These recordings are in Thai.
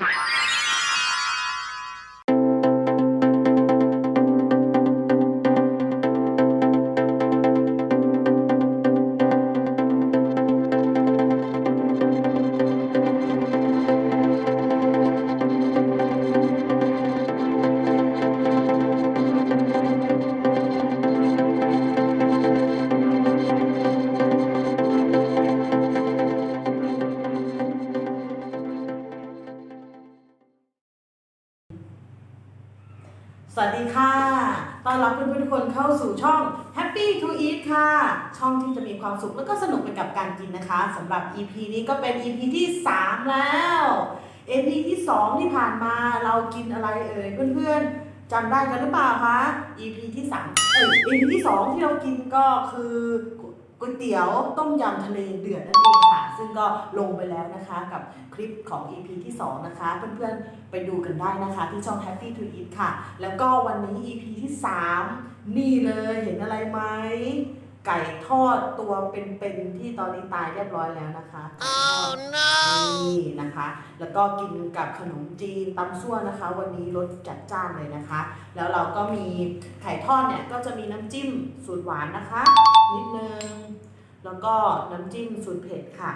Bye. วัสดีค่ะ ต้อนรับเพื่อนๆทุกคนเข้าสู่ช่อง Happy to Eat ค่ะ ช่องที่จะมีความสุขแล้วก็สนุกไปกับการกินนะคะสำหรับ EP นี้ก็เป็น EP ที่ 3 แล้ว EP ที่ 2 ที่ผ่านมาเรากินอะไรเอ่ยเพื่อนๆจำได้กันหรือเปล่าคะ EP ที่3เอ้ย EP ที่ 2 ที่เรากินก็คือ ก๋วยเตี๋ยวต้มยำทะเลเดือดนั่นเองค่ะ ซึ่งก็ลงไปแล้วนะคะกับคลิปของ EP ที่ 2 นะคะ เพื่อนๆไปดูกันได้นะคะที่ช่อง Happy to Eat ค่ะ แล้วก็วันนี้ EP ที่ 3 นี่เลยเห็นอะไรไหม ไก่ทอดตัวเป็นๆที่ตอนนี้ตายเรียบร้อยแล้วนะคะไก่ทอดนี่นะคะ แล้วก็กินกับขนมจีนตำซั่วนะคะ วันนี้รสจัดจ้านเลยนะคะ แล้วเราก็มีไข่ทอดเนี่ยก็จะมีน้ำจิ้มสูตรหวานนะคะ นิดนึง แล้วก็น้ำจิ้มสูตรเผ็ดค่ะ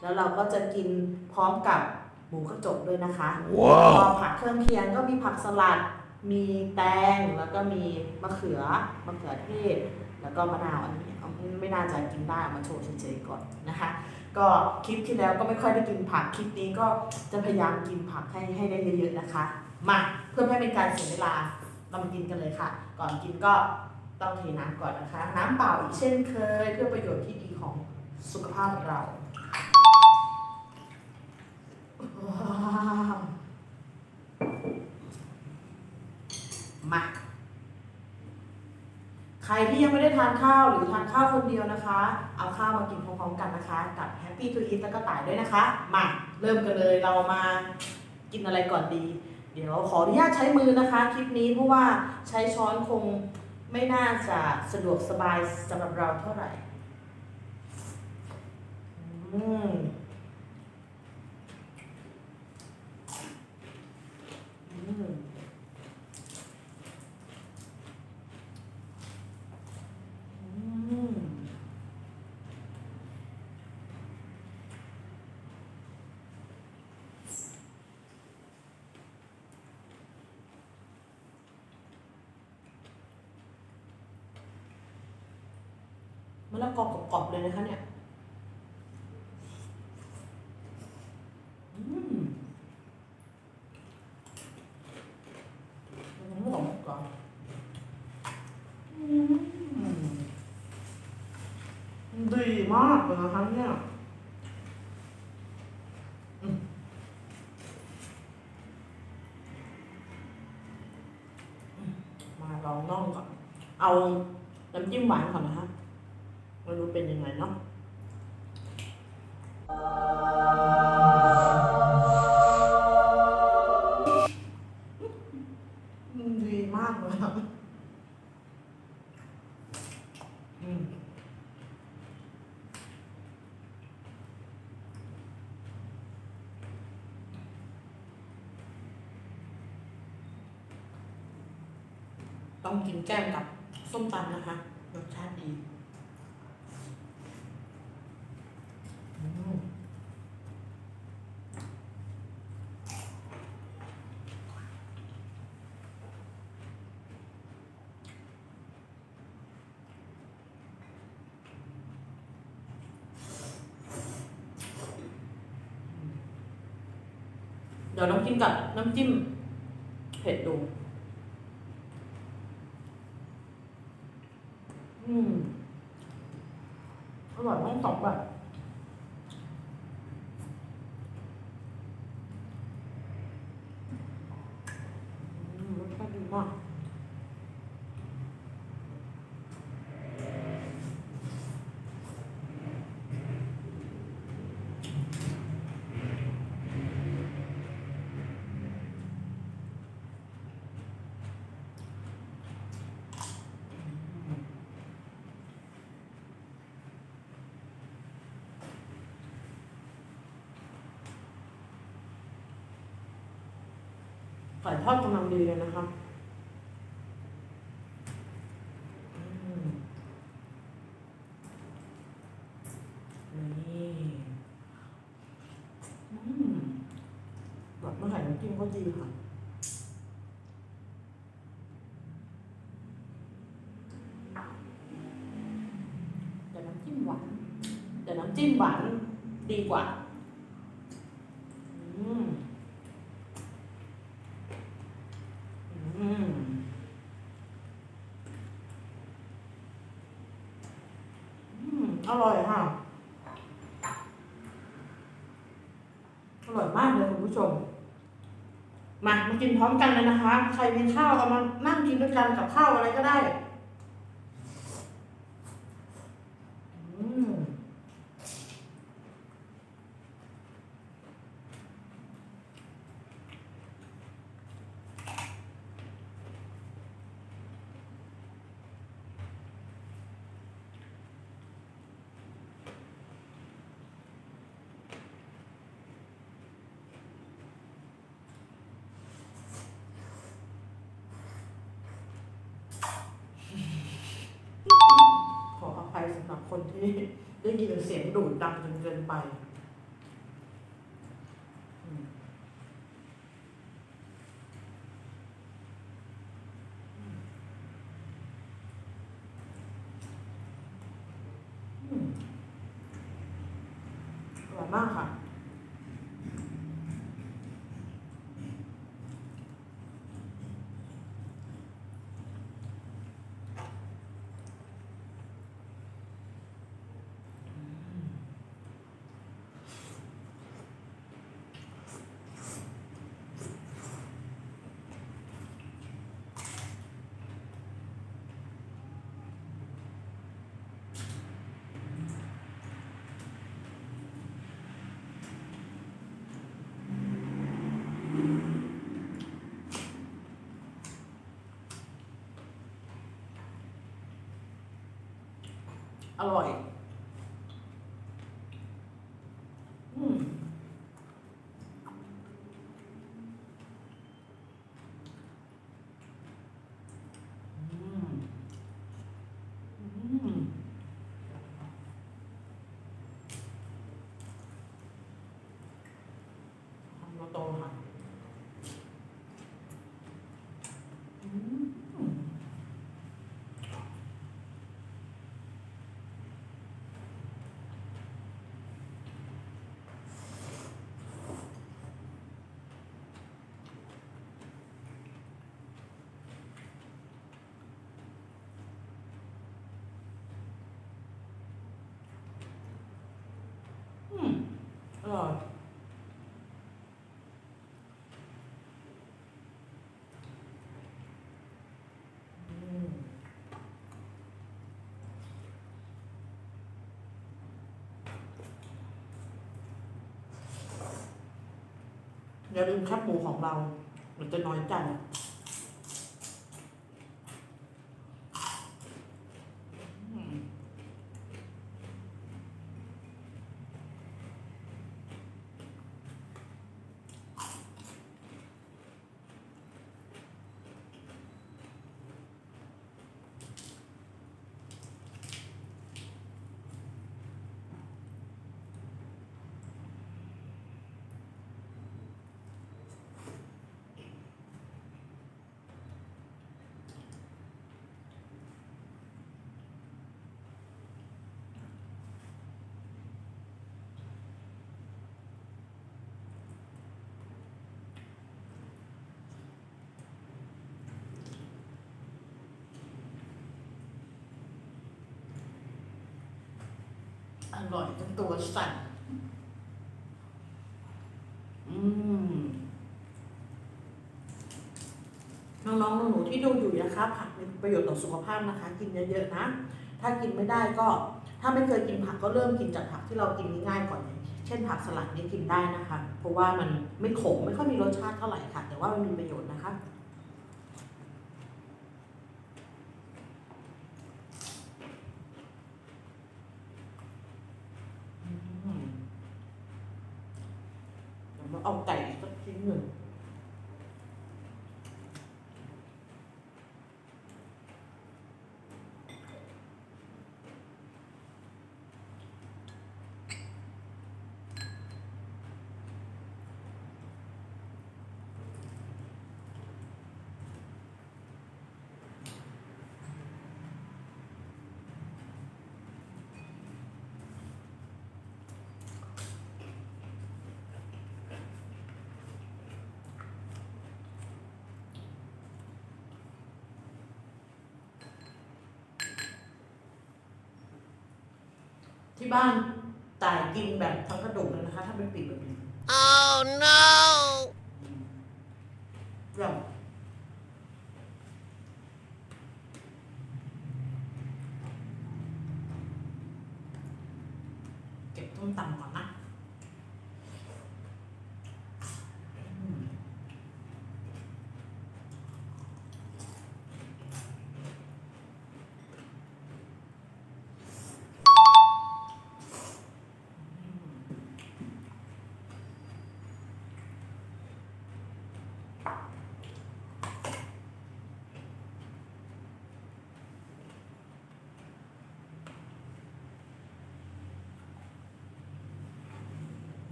แล้วเราก็จะกินพร้อมกับหมูกระจกด้วยนะคะแล้วก็ผักเครื่องเคียงก็มีผักสลัด มีแตงแล้วก็มีมะเขือมะเขือเทศ แล้วก็มะนาวอันนี้ไม่น่าจะกินได้มาโชว์เฉยๆก่อนนะคะ ก็คลิปที่แล้วก็ไม่ค่อยได้กินผักคลิปนี้ก็จะพยายามกินผักให้ให้ได้เยอะๆนะคะ มาเพื่อไม่ให้เป็นการเสียเวลาเรามากินกันเลยค่ะ ก่อนกินก็ต้องเทน้ำก่อนนะคะ น้ำเปล่าอีกเช่นเคย เพื่อประโยชน์ที่ดีของสุขภาพเราว้าวมา ใครที่ยังไม่ได้ทานข้าวหรือทานข้าวคนเดียวนะคะ เอาข้าวมากินพร้อมๆกันนะคะ กับ Happy to Eat แล้วก็ต่ายด้วยนะคะ มาเริ่มกันเลยเรามากินอะไรก่อนดี เดี๋ยวขออนุญาตใช้มือนะคะ คลิปนี้เพราะว่าใช้ช้อนคงไม่น่าจะสะดวกสบายสำหรับเราเท่าไหร่ อืมอืม อืม มะละกอกรอบๆเลยนะคะเนี่ยอืมมันหอมกรอบอืมดีมากเลยนะคะเนี่ยมอืมมาลองน่องก่อน เอาน้ำจิ้มหวานก่อนนะคะ มาดูเป็นยังไงเนาะดีมากเลยอะอืมต้องกินแก้มกับส้มตำนะคะรสชาติดีอืม เดี๋ยวน้ำจิ้มกับน้ำจิ้มเผ็ดดู อืมอร่อยทั้งสองแบบ ทอดกำลังดีเลยนะครับอืมนี่อืมแบบเมื่อไหร่น้ำจิ้มก็ดีค่ะแต่น้ำจิ้มหวานแต่น้ำจิ้มหวานดีกว่า อืม อืม อืม อ ร่อยค่ะ อร่อยมากเลยคุณผู้ชม มามากินพร้อมกันเลยนะคะ ใครมีข้าวเอามานั่งกินด้วยกันกับข้าวอะไรก็ได้ อืม ขออภัยสำหรับ คนที่ได้ยินเสียงดูดดังจนเกินไปอร่อยมากค่ะ อร่อย อืม อืม อืมทำโตๆค่ะ อืม อืมอร่อยอืม อย่าลืมแคบหมูของเรามันจะน้อยใจ อร่อยจนตัวสั่น อืม น้องๆหนูๆที่ดูอยู่นะคะผักมีประโยชน์ต่อสุขภาพนะคะ กินเยอะๆนะ ถ้ากินไม่ได้ก็ ถ้าไม่เคยกินผักก็เริ่มกินจากผักที่เรากินง่ายๆก่อนเช่นผักสลัดนี่กินได้นะคะ เพราะว่ามันไม่ขมไม่ค่อยมีรสชาติเท่าไหร่ค่ะ แต่ว่ามันมีประโยชน์นะคะ อืม เดี๋ยวมาเอาไก่สักชิ้นหนึ่ง ที่บ้านต่ายกินแบบทั้งกระดูกเลยนะคะ ถ้าเป็นปีกแบบนี้ Oh no! เรื่องเก็บต้มตำก่อนนะ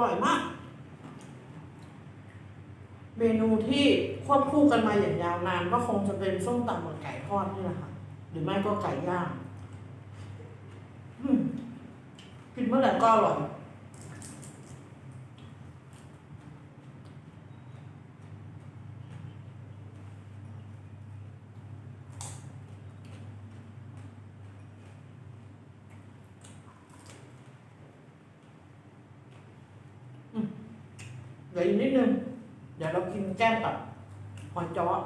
ร่อยมาก เมนูที่ควบคู่กันมาอย่างยาวนานก็คงจะเป็นส้มตำกับไก่ทอดนี่แหละค่ะ หรือไม่ก็ไก่ย่างกินเมื่อไหร่ก็อร่อย เหลืออีกนิดนึง เดี๋ยวเรากินแก้มกับหอยจ้อม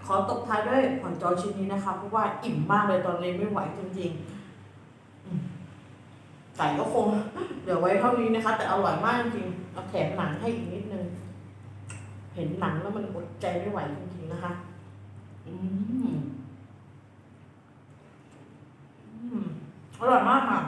ข อตบท้ายด้วยหอยจ้อชิ้นนี้นะคะเพราะว่าอิ่มมากเลยตอนนี้ไม่ไหวจริงๆอืมไก่ก็คง เดี๋ยวไว้เท่านี้นะคะ แต่อร่อยมากจริงเอาแถมหนังให้อีกนิดนึง เห็นหนังแล้วมันอดใจไม่ไหวจริงๆนะคะ อืมอร่อยมากค่ะ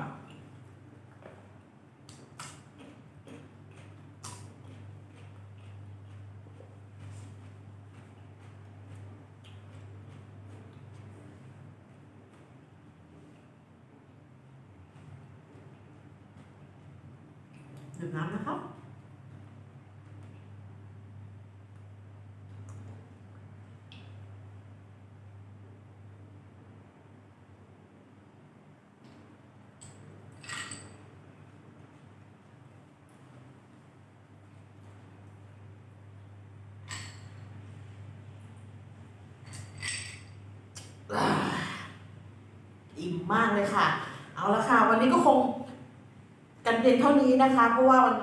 อิ่มมากเลยค่ะ เอาละค่ะ วันนี้ก็คงกันเพียงเท่านี้นะคะ เพราะว่าวัน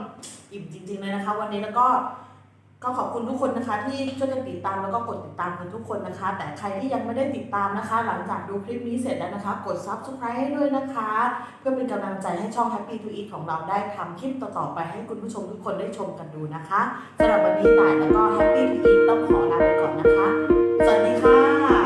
อิ่มจริง ๆ เลยนะคะ วันนี้แล้วก็ก็ขอบคุณทุกคนนะคะ ที่ช่วยกันติดตามแล้วก็กดติดตามกันทุกคนนะคะ แต่ใครที่ยังไม่ได้ติดตามนะคะ หลังจากดูคลิปนี้เสร็จแล้วนะคะ กด subscribe ให้ด้วยนะคะ เพื่อเป็นกำลังใจให้ช่อง Happy to Eat ของเราได้ทำคลิปต่อๆไปให้คุณผู้ชมทุกคนได้ชมกันดูนะคะสำหรับวันนี้ต่ายแล้วก็ Happy to Eat ต้องขอลาไปก่อนนะคะ สวัสดีค่ะ